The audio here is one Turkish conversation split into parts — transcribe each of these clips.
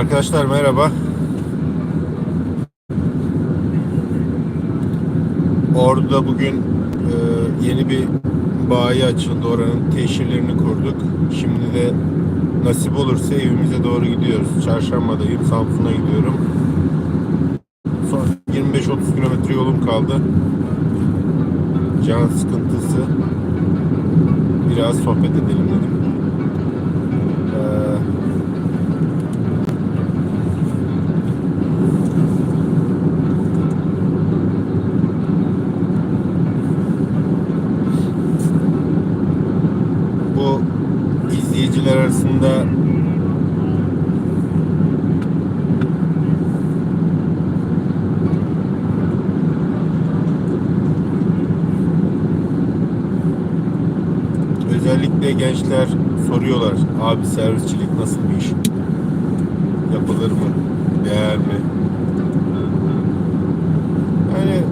Arkadaşlar merhaba. Ordu'da bugün e, yeni bir bayi açıldı. Oranın teşhirlerini kurduk. Şimdi de nasip olursa evimize doğru gidiyoruz. Çarşambadayım. Samsun'a gidiyorum. Son 25-30 kilometre yolum kaldı. Can sıkıntısı. Biraz sohbet edelim dedim. Ee, bu izleyiciler arasında özellikle gençler soruyorlar abi servisçilik nasıl bir iş? Yapılır mı? Değer mi? Yani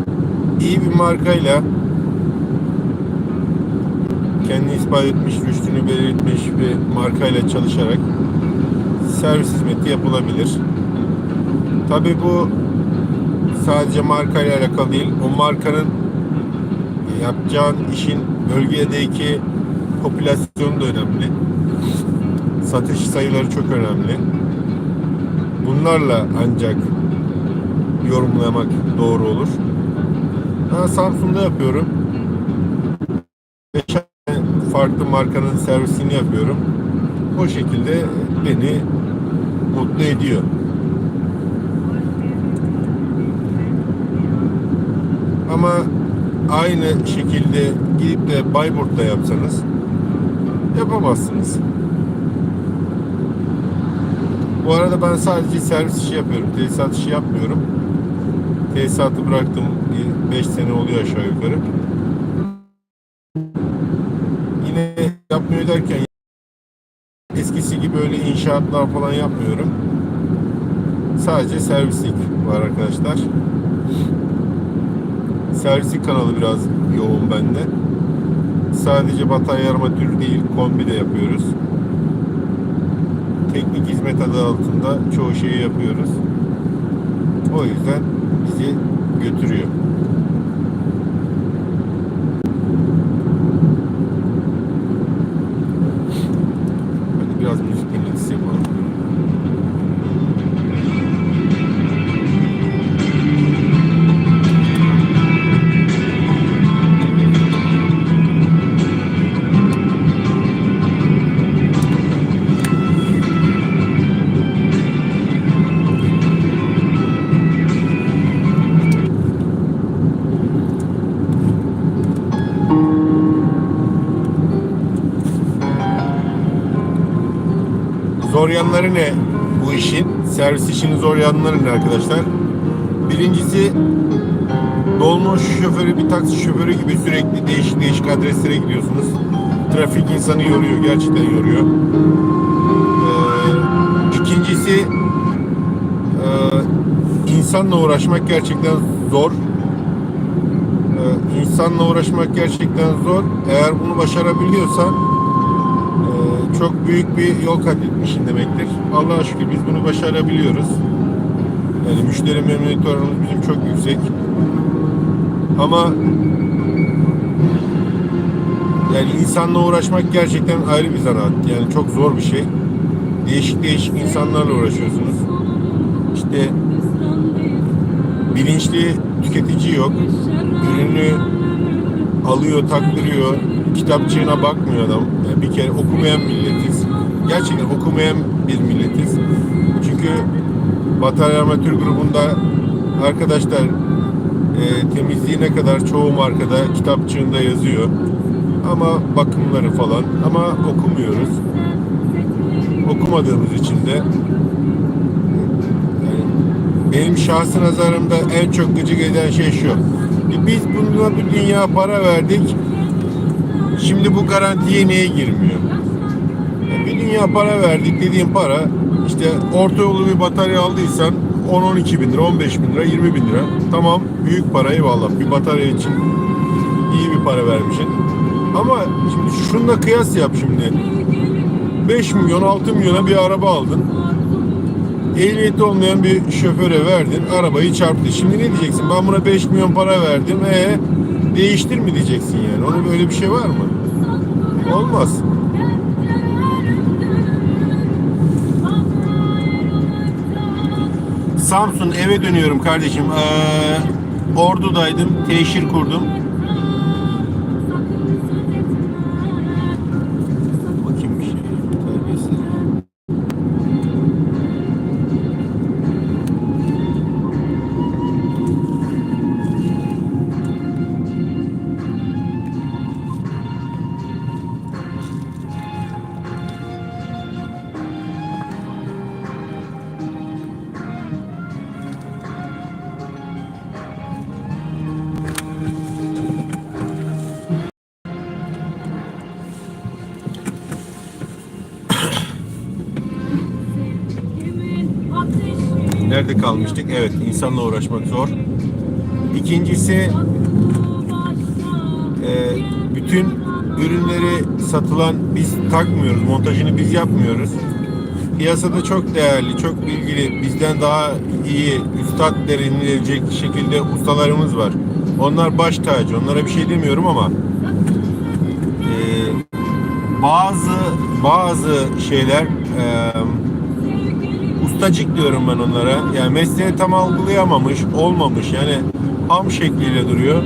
iyi bir markayla kendini ispat etmiş, rüştünü belirtmiş bir markayla çalışarak servis hizmeti yapılabilir. Tabi bu sadece markayla alakalı değil. O markanın yapacağın işin bölgedeki popülasyonu da önemli. Satış sayıları çok önemli. Bunlarla ancak yorumlamak doğru olur. Ben Samsun'da yapıyorum. Farklı markanın servisini yapıyorum. O şekilde beni mutlu ediyor. Ama aynı şekilde gidip de Bayburt'ta yapsanız yapamazsınız. Bu arada ben sadece servis işi yapıyorum. Tesisat işi yapmıyorum. Tesisatı bıraktım. 5 sene oluyor aşağı yukarı. Yapmıyor derken eskisi gibi öyle inşaatlar falan yapmıyorum. Sadece servislik var arkadaşlar. Servislik kanalı biraz yoğun bende. Sadece batarya armatür değil kombi de yapıyoruz. Teknik hizmet adı altında çoğu şeyi yapıyoruz. O yüzden bizi götürüyor. Zor yanları ne bu işin? Servis işinin zor yanları ne arkadaşlar? Birincisi dolmuş şoförü bir taksi şoförü gibi sürekli değişik değişik adreslere gidiyorsunuz. Trafik insanı yoruyor, gerçekten yoruyor. Ee, ikincisi e, insanla uğraşmak gerçekten zor. Ee, insanla uğraşmak gerçekten zor. Eğer bunu başarabiliyorsan çok büyük bir yol kat etmişsin demektir. Allah'a şükür biz bunu başarabiliyoruz. Yani müşteri memnuniyet oranımız bizim çok yüksek. Ama yani insanla uğraşmak gerçekten ayrı bir zanaat. Yani çok zor bir şey. Değişik değişik insanlarla uğraşıyorsunuz. İşte bilinçli tüketici yok. Ürünü alıyor, taktırıyor. Kitapçığına bakmıyor adam. Yani bir kere okumayan milletiz. Gerçekten okumayan bir milletiz. Çünkü batarya armatür grubunda arkadaşlar e, temizliği ne kadar çoğu markada kitapçığında yazıyor. Ama bakımları falan ama okumuyoruz. Okumadığımız için de benim şahsi nazarımda en çok gıcık eden şey şu. Biz bununla bir dünya para verdik. Şimdi bu garantiye niye girmiyor? Dünya para verdik dediğim para işte orta yolu bir batarya aldıysan 10-12 bin lira, 15 bin lira, 20 bin lira. Tamam büyük para eyvallah. Bir batarya için iyi bir para vermişsin. Ama şimdi şununla kıyas yap şimdi. 5 milyon 6 milyona bir araba aldın. Ehliyeti olmayan bir şoföre verdin. Arabayı çarptı. Şimdi ne diyeceksin? Ben buna 5 milyon para verdim. E değiştir mi diyeceksin yani? Onun böyle bir şey var mı? Olmaz. Samsun eve dönüyorum kardeşim. Ee, Ordu'daydım. Teşhir kurdum. Nerede kalmıştık? Evet, insanla uğraşmak zor. İkincisi, e, bütün ürünleri satılan biz takmıyoruz, montajını biz yapmıyoruz. Piyasada çok değerli, çok bilgili, bizden daha iyi, üstad denilecek şekilde ustalarımız var. Onlar baş tacı, onlara bir şey demiyorum ama e, bazı bazı şeyler e, ustacık diyorum ben onlara. Yani mesleği tam algılayamamış, olmamış. Yani ham şekliyle duruyor.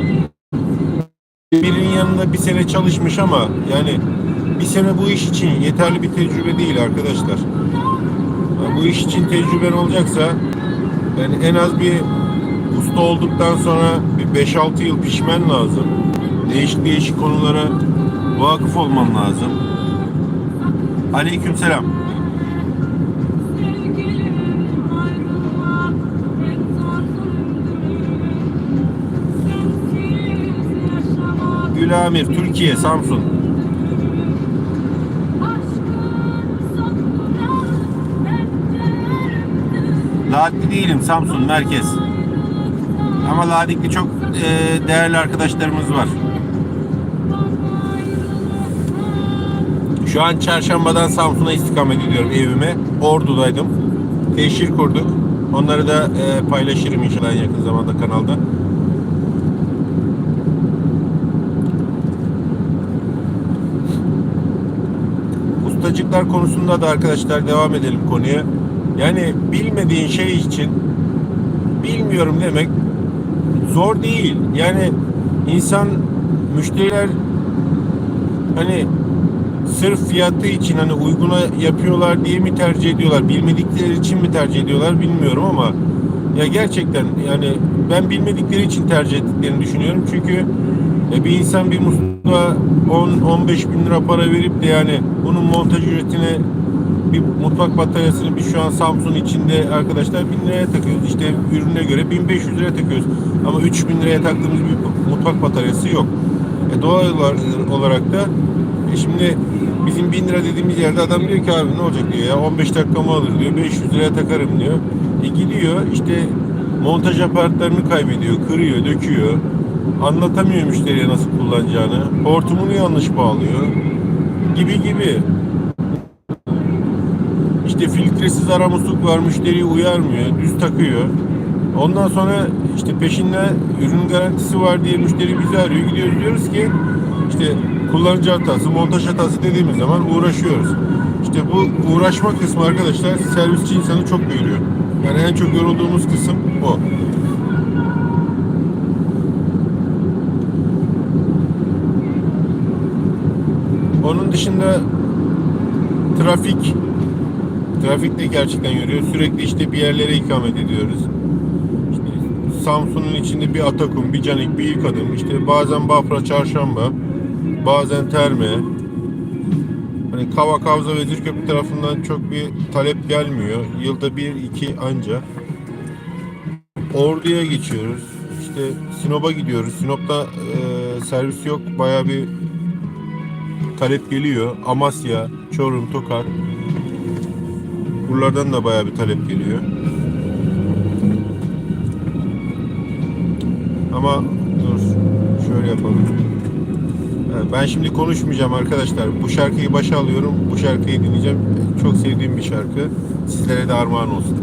Birinin yanında bir sene çalışmış ama yani bir sene bu iş için yeterli bir tecrübe değil arkadaşlar. Yani bu iş için tecrüben olacaksa yani en az bir usta olduktan sonra bir 5-6 yıl pişmen lazım. Değişik değişik konulara vakıf olman lazım. Aleykümselam. Gülamir, Türkiye, Samsun. Ladikli değilim, Samsun, merkez. Ama Ladikli çok e, değerli arkadaşlarımız var. Şu an çarşambadan Samsun'a istikamet ediyorum evime. Ordu'daydım. Teşhir kurduk. Onları da e, paylaşırım inşallah yakın zamanda kanalda. Ustacıklar konusunda da arkadaşlar devam edelim konuya. Yani bilmediğin şey için bilmiyorum demek zor değil. Yani insan müşteriler hani sırf fiyatı için hani uyguna yapıyorlar diye mi tercih ediyorlar, bilmedikleri için mi tercih ediyorlar bilmiyorum ama ya gerçekten yani ben bilmedikleri için tercih ettiklerini düşünüyorum. Çünkü e, bir insan bir musluğa 10-15 bin lira para verip de yani bunun montaj ücretine bir mutfak bataryasını biz şu an Samsung içinde arkadaşlar 1000 liraya takıyoruz. İşte ürüne göre 1500 liraya takıyoruz. Ama 3000 liraya taktığımız bir mutfak bataryası yok. E doğal olarak da e şimdi bizim 1000 lira dediğimiz yerde adam diyor ki abi ne olacak diyor ya 15 dakikamı alır diyor 500 liraya takarım diyor. E gidiyor işte montaj aparatlarını kaybediyor, kırıyor, döküyor. Anlatamıyor müşteriye nasıl kullanacağını. Hortumunu yanlış bağlıyor. Gibi gibi. İşte filtresiz ara musluk var müşteriyi uyarmıyor. Düz takıyor. Ondan sonra işte peşinde ürün garantisi var diye müşteri bizi arıyor. Gidiyoruz diyoruz ki işte kullanıcı hatası, montaj hatası dediğimiz zaman uğraşıyoruz. İşte bu uğraşma kısmı arkadaşlar servisçi insanı çok yoruyor. Yani en çok yorulduğumuz kısım o. Onun dışında trafik trafik de gerçekten yoruyor. Sürekli işte bir yerlere ikamet ediyoruz. İşte Samsun'un içinde bir Atakum, bir Canik, bir İlk Adım. İşte bazen Bafra, Çarşamba, bazen Terme. Hani Kava, Kavza ve Zirköprü tarafından çok bir talep gelmiyor. Yılda bir, iki anca. Ordu'ya geçiyoruz. İşte Sinop'a gidiyoruz. Sinop'ta e, servis yok. Baya bir talep geliyor. Amasya, Çorum, Tokat. Buralardan da baya bir talep geliyor. Ama dur şöyle yapalım. Ben şimdi konuşmayacağım arkadaşlar. Bu şarkıyı başa alıyorum. Bu şarkıyı dinleyeceğim. Çok sevdiğim bir şarkı. Sizlere de armağan olsun.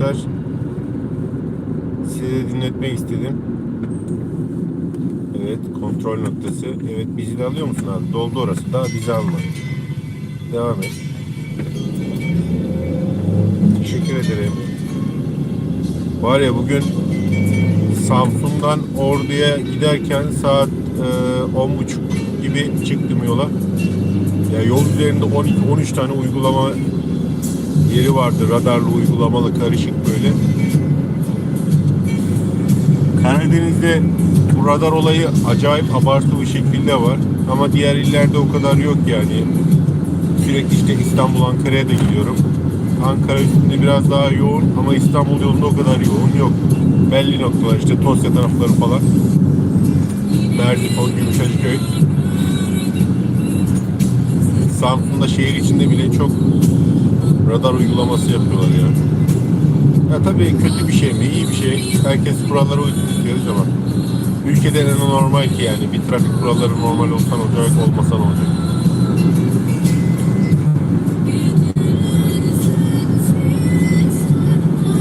Arkadaşlar. Size dinletmek istedim. Evet kontrol noktası. Evet bizi de alıyor musun abi? Doldu orası. Daha bizi alma. Devam et. Teşekkür ederim. Var ya bugün Samsun'dan Ordu'ya giderken saat e, 10.30 gibi çıktım yola. Ya yol üzerinde 12-13 tane uygulama yeri vardı. Radarlı uygulamalı karışık böyle. Karadeniz'de bu radar olayı acayip abartı bir şekilde var. Ama diğer illerde o kadar yok yani. Sürekli işte İstanbul, Ankara'ya da gidiyorum. Ankara üstünde biraz daha yoğun ama İstanbul yolunda o kadar yoğun yok. Belli noktalar işte Tosya tarafları falan. Merzifon, Gümüşhacıköy. Samsun'da şehir içinde bile çok radar uygulaması yapıyorlar ya. Ya tabii kötü bir şey mi, iyi bir şey. Herkes kurallara uysun istiyoruz ama ülkede en normal ki yani bir trafik kuralları normal olsan olacak, olmasan olacak.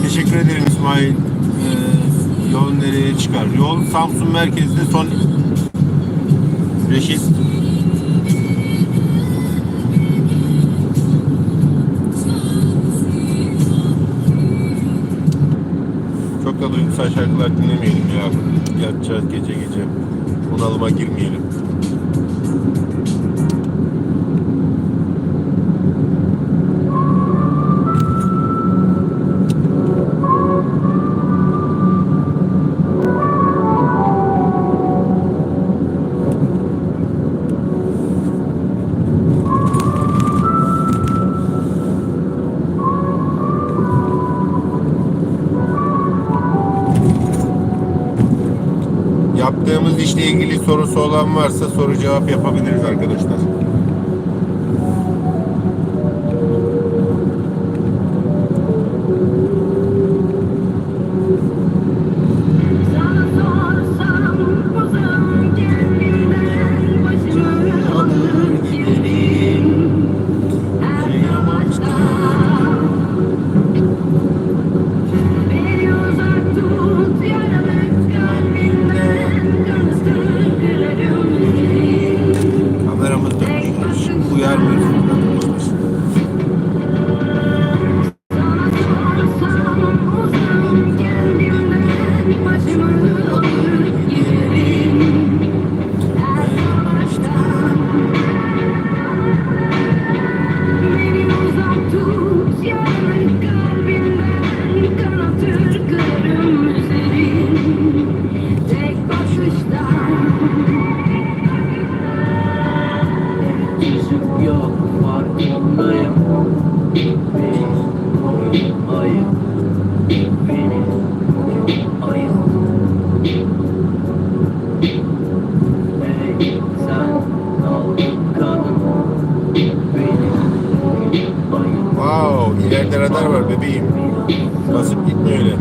Teşekkür ederim İsmail. Ee, yol nereye çıkar? Yol Samsun merkezde son Reşit duygusal şarkılar dinlemeyelim ya. Yatacağız gece gece. Bunalıma girmeyelim. İlgili sorusu olan varsa soru cevap yapabiliriz arkadaşlar. Radar var bebeğim. Basıp gitme öyle.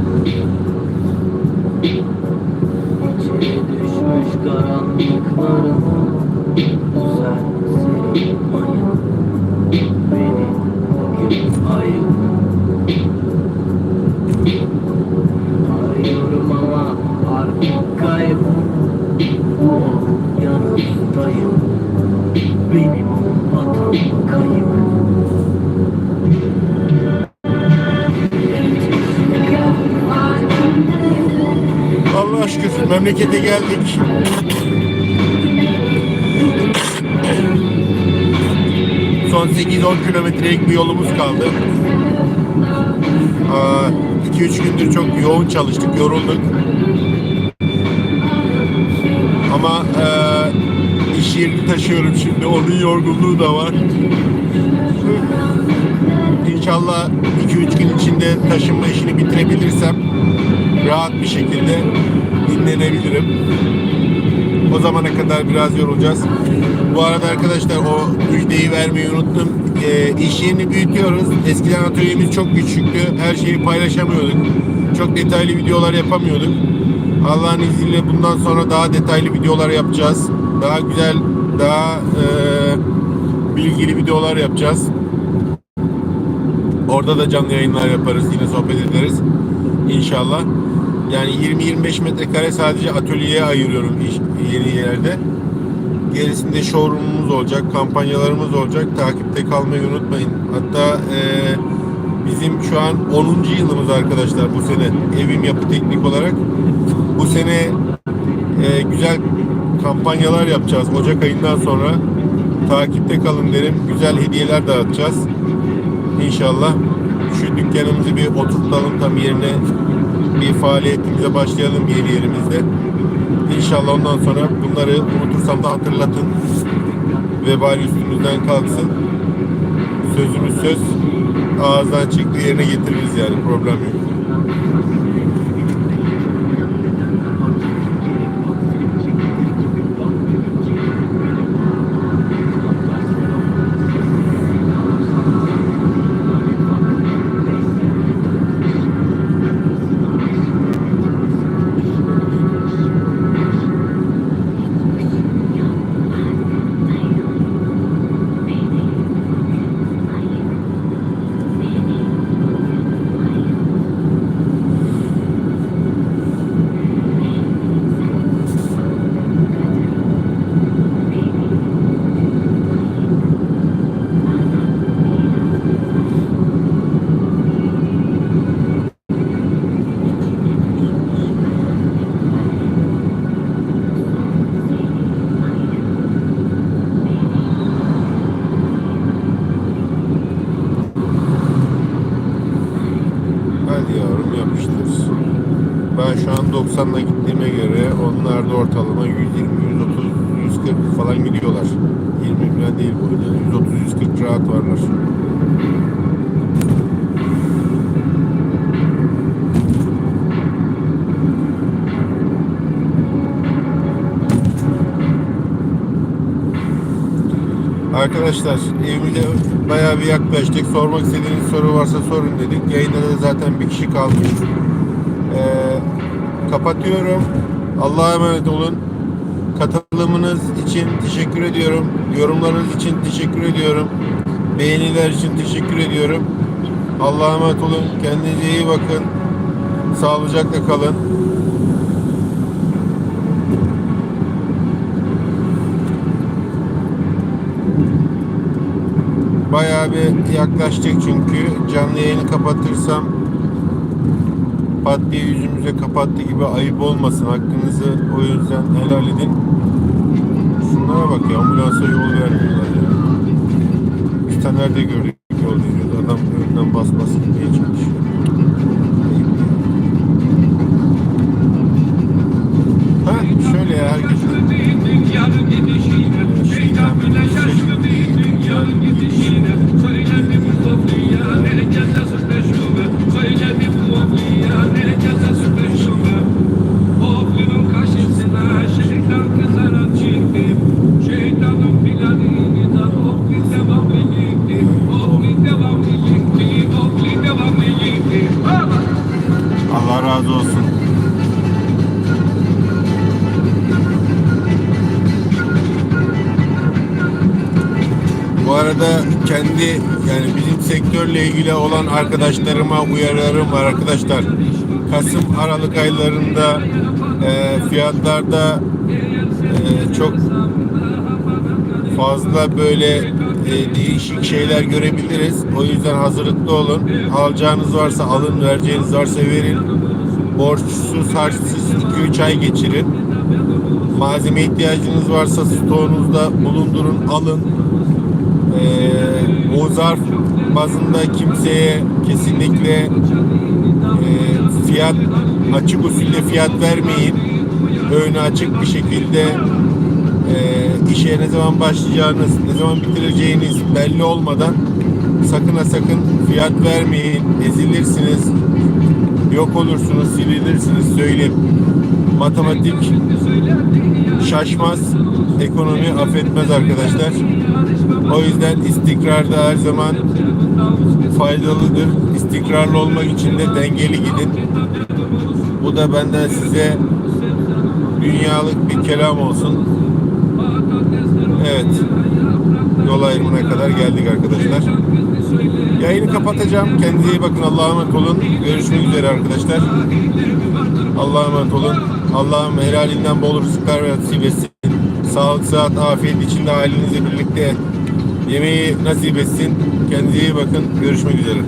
Memlekete geldik. Son 8-10 kilometrelik bir yolumuz kaldı. 2-3 gündür çok yoğun çalıştık, yorulduk. Ama e, iş yerini taşıyorum şimdi. Onun yorgunluğu da var. İnşallah 2-3 gün içinde taşınma işini bitirebilirsem rahat bir şekilde dinlenebilirim. O zamana kadar biraz yorulacağız. Bu arada arkadaşlar o müjdeyi vermeyi unuttum. E, iş yerini büyütüyoruz. Eskiden atölyemiz çok küçüktü. Her şeyi paylaşamıyorduk. Çok detaylı videolar yapamıyorduk. Allah'ın izniyle bundan sonra daha detaylı videolar yapacağız. Daha güzel, daha e, bilgili videolar yapacağız. Orada da canlı yayınlar yaparız. Yine sohbet ederiz. İnşallah. Yani 20-25 metrekare sadece atölyeye ayırıyorum iş, yeni yerde. Gerisinde showroomumuz olacak, kampanyalarımız olacak. Takipte kalmayı unutmayın. Hatta eee, bizim şu an 10. yılımız arkadaşlar bu sene evim yapı teknik olarak. Bu sene eee, güzel kampanyalar yapacağız Ocak ayından sonra. Takipte kalın derim. Güzel hediyeler dağıtacağız. İnşallah dükkanımızı bir oturtalım tam yerine bir faaliyetimize başlayalım yeni yerimizde. İnşallah ondan sonra bunları unutursam da hatırlatın. Vebal üstümüzden kalksın. Sözümüz söz. Ağızdan çıktığı yerine getiririz yani problem yok. Hadi yavrum yapıştır. Ben şu an 90'la gittiğime göre onlar da ortalama 120, 130, 140 falan gidiyorlar. 20 falan değil bu arada. 130, 140 rahat varlar. Arkadaşlar evimize bayağı bir yaklaştık. Sormak istediğiniz soru varsa sorun dedik. Yayında da zaten bir kişi kalmış. Ee, kapatıyorum. Allah'a emanet olun. Katılımınız için teşekkür ediyorum. Yorumlarınız için teşekkür ediyorum. Beğeniler için teşekkür ediyorum. Allah'a emanet olun. Kendinize iyi bakın. Sağlıcakla kalın. Bayağı bir yaklaştık çünkü canlı yayını kapatırsam pat diye yüzümüze kapattı gibi ayıp olmasın. Hakkınızı o yüzden helal edin. Şunlara bak ya ambulansa yol vermiyorlar ya. Biz de nerede gördük kendi yani bizim sektörle ilgili olan arkadaşlarıma uyarılarım var arkadaşlar. Kasım Aralık aylarında e, fiyatlarda e, çok fazla böyle e, değişik şeyler görebiliriz. O yüzden hazırlıklı olun. Alacağınız varsa alın, vereceğiniz varsa verin. Borçsuz, harçsız 2-3 ay geçirin. Malzeme ihtiyacınız varsa stoğunuzda bulundurun, alın. Ee, o zarf bazında kimseye kesinlikle e, fiyat açık usulde fiyat vermeyin. Önü açık bir şekilde e, işe ne zaman başlayacağınız, ne zaman bitireceğiniz belli olmadan sakın ha sakın fiyat vermeyin. Ezilirsiniz, yok olursunuz, silinirsiniz söyleyeyim. Matematik şaşmaz, ekonomi affetmez arkadaşlar. O yüzden istikrarda her zaman faydalıdır. İstikrarlı olmak için de dengeli gidin. Bu da benden size dünyalık bir kelam olsun. Evet. Yol ayrımına kadar geldik arkadaşlar. Yayını kapatacağım. Kendinize iyi bakın. Allah'a emanet olun. Görüşmek üzere arkadaşlar. Allah'a emanet olun. Allah'ım helalinden bol rızıklar ve nasip etsin. Sağlık, sıhhat, afiyet içinde ailenizle birlikte yemeği nasip etsin. Kendinize iyi bakın. Görüşmek üzere.